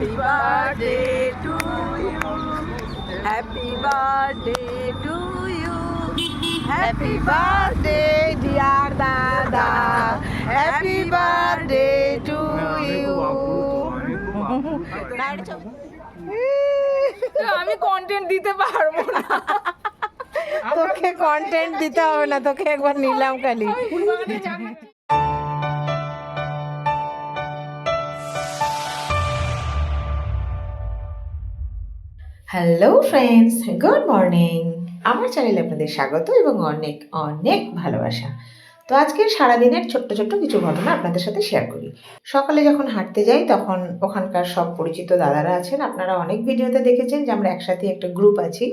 Happy birthday to you. Happy birthday to you. Happy birthday, dear Dada. Happy birthday to you. আমি content দিতে পারব না তোকে content দিতে হবে না তোকে একবার নিলাম খালি হ্যালো ফ্রেন্ডস গুড মর্নিং আমার চ্যানেলে আপনাদের স্বাগত এবং অনেক অনেক ভালোবাসা। তো আজকের সারাদিনের ছোট্ট ছোট্ট কিছু ঘটনা আপনাদের সাথে শেয়ার করি। সকালে যখন হাঁটতে যাই, তখন ওখানকার সব পরিচিত দাদারা আছেন। আপনারা অনেক ভিডিওতে দেখেছেন যে আমরা একসাথে একটা গ্রুপ আছি।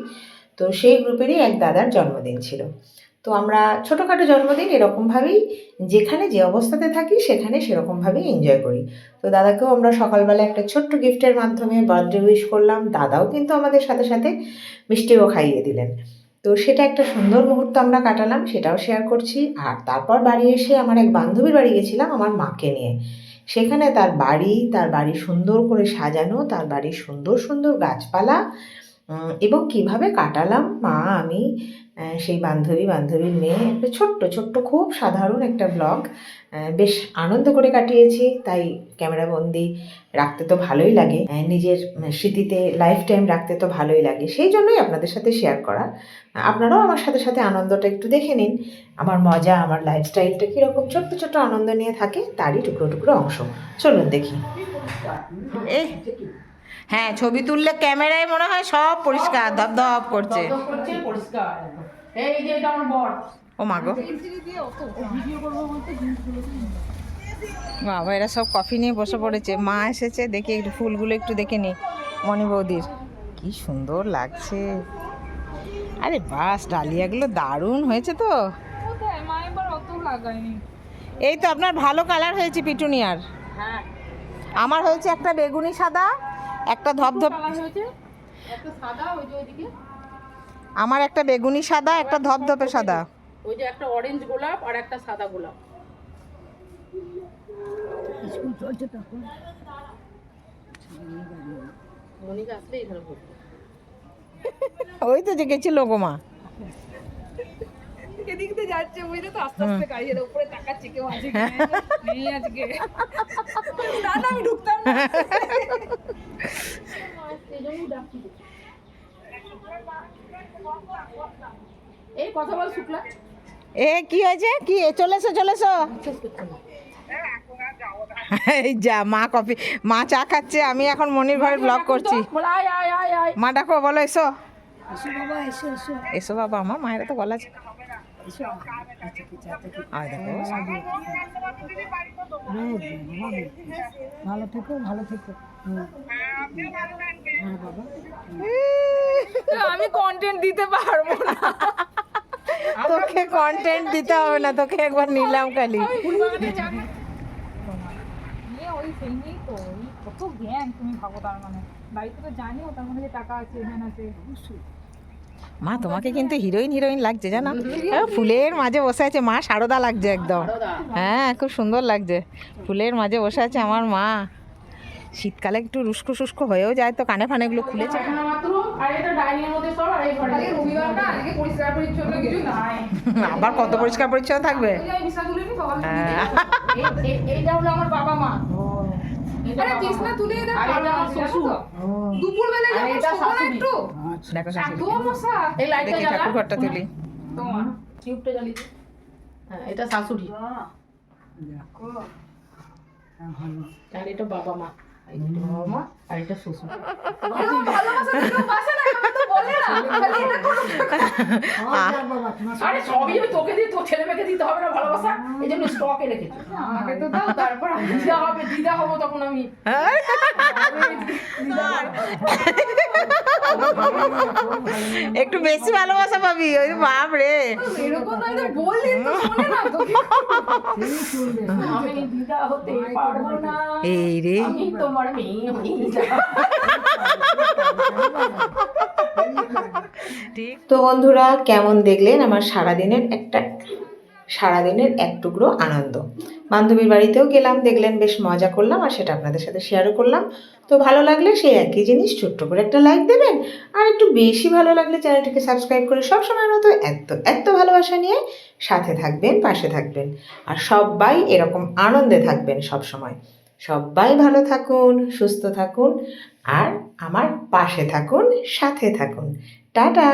তো সেই গ্রুপেরই এক দাদার জন্মদিন ছিল। তো আমরা ছোটোখাটো জন্মদিন এরকমভাবেই যেখানে যে অবস্থাতে থাকি সেখানে সেরকমভাবেই এনজয় করি। তো দাদাকেও আমরা সকালবেলা একটা ছোট্ট গিফটের মাধ্যমে বার্থডে উইশ করলাম, দাদাও কিন্তু আমাদের সাথে সাথে মিষ্টিও খাইয়ে দিলেন। তো সেটা একটা সুন্দর মুহূর্ত আমরা কাটালাম, সেটাও শেয়ার করছি। আর তারপর বাড়ি এসে আমার এক বান্ধবীর বাড়ি গেছিলাম আমার মাকে নিয়ে। সেখানে তার বাড়ি তার বাড়ি সুন্দর করে সাজানো, তার বাড়ির সুন্দর সুন্দর গাছপালা এবং কীভাবে কাটালাম? মা, আমি সেই বান্ধবী বান্ধবীর মেয়ে, একটা ছোট্ট ছোট্ট, খুব সাধারণ একটা ব্লগ বেশ আনন্দ করে কাটিয়েছি। তাই ক্যামেরাবন্দি রাখতে তো ভালোই লাগে নিজের স্মৃতিতে লাইফ টাইম রাখতে তো ভালোই লাগে। সেই জন্যই আপনাদের সাথে শেয়ার করা। আপনারাও আমার সাথে সাথে আনন্দটা একটু দেখে নিন। আমার মজা, আমার লাইফস্টাইলটা কীরকম? ছোট্ট ছোট্ট আনন্দ নিয়ে থাকে, তারই টুকরো টুকরো অংশ। চলুন দেখি। হ্যাঁ ছবি তুললে ক্যামেরায় মনে হয় সব পরিষ্কার ধপ ধপ করছে। করছে পরিষ্কার একদম। এই যে এটা আমার বর। ও মা গো। বাবা এরা সব কফি নিয়ে বসে পড়েছে। মা এসেছে দেখি একটু ফুলগুলো একটু দেখে নি মণি বৌদির। কি সুন্দর লাগছে। আরে বাস ডালিয়াগুলো দারুণ হয়েছে তো। কোথায়? মা এবার অত লাগায়নি। এই তো আপনার ভালো কালার হয়েছে পিটুনিয়ার হ্যাঁ। আমার হয়েছে একটা বেগুনি সাদা একটা ধপধপ ধপ সাদা ওই যে ওইদিকে। আমার একটা বেগুনি সাদা একটা ধপধপে সাদা। ওই যে একটা অরেঞ্জ গোলাপ আর একটা সাদা গোলাপ। ওই তো যে গেছিল গো মা। এদিক দিয়ে যাচ্ছে বুঝলে তো? আস্তে আস্তে গাড়ি এর উপরে তাকাচ্ছে কেউ আছে কি নেই আজকে। না না আমি ঢুকতাম না। এই কথা বল শুক্লা। এ কি হয়েছে? কি? চলেছো চলেছো এই যা মা কফি মা চা খাচ্ছে। আমি এখন মনির ঘরে ব্লগ করছি। বল আয় আয় আয় আয়। মা ডাকো বলো এসো। এসো বাবা এসো এসো। এসো বাবা আমার মায়েরা তো গলা আছে। ভালো থেকো ভালো থেকো। আমি কন্টেন্ট দিতে পারব না। তোকে কন্টেন্ট দিতে হবে না তোকে একবার নিলাম খালি। নিয়ে ওই সেই নিয়েই তো ওই কত জ্ঞান তুমি ভাবো তার মানে। বাড়িতে তো জানিও তার মানে যে টাকা আছে জ্ঞান আছে। মা তোমাকে কিন্তু হিরোইন হিরোইন লাগছে জানো? এ, ফুলের মাঝে বসে আছে মা সারদা লাগছে একদম। হ্যাঁ খুব সুন্দর লাগছে। ফুলের মাঝে বসে আছে আমার মা। শীতকালে একটু রুস্কো শুষ্ক হয়েও যায় তো কানে ফানেগুলো খুলেছে আর এটা ডাইনিং মধ্যে সব আর এই ঘরে রবিবার না আজকে পরিষ্কার পরিচ্ছন্ন কিছু নাই। আবার কত পরিষ্কার পরিচ্ছন্ন থাকবে? হ্যাঁ। এই- এই- এইটা হলো আমার বাবা মা। তুলে এটা শাশুড়ি। হ্যাঁ এটা শাশুড়ি। আর এটা বাবা মা। এটা বাবা মা আর এটা শ্বশুর আরে সবই আমি তোকে দিয়ে তোর ছেলে মেয়েকে দিতে হবে না ভালোবাসা? এই জন্য স্টকে রেখেছি। আমাকে তো দাও তারপর আমি দিদা হবে দিদা হব তখন আমি। একটু বেশি ভালোবাসা পাবি ওই বাপ রে। এরকম তো আমি বললি তো শোনে না তোকে। আমি দিদা হতে পারব না এই রে। আমি তোমার মেয়ে হই ঠিক। তো বন্ধুরা কেমন দেখলেন আমার সারাদিনের একটা সারাদিনের এক টুকরো আনন্দ। বান্ধবীর বাড়িতেও গেলাম, দেখলেন বেশ মজা করলাম আর সেটা আপনাদের সাথে শেয়ারও করলাম। তো ভালো লাগলে সেই একই জিনিস ছোট্ট করে একটা লাইক দেবেন আর একটু বেশি ভালো লাগলে চ্যানেলটিকে সাবস্ক্রাইব করে সব সময় মতো এত এত ভালোবাসা নিয়ে সাথে থাকবেন, পাশে থাকবেন আর সবাই এরকম আনন্দে থাকবেন সব সময়। সবাই ভালো থাকুন, সুস্থ থাকুন আর আমার পাশে থাকুন, সাথে থাকুন। টাটা!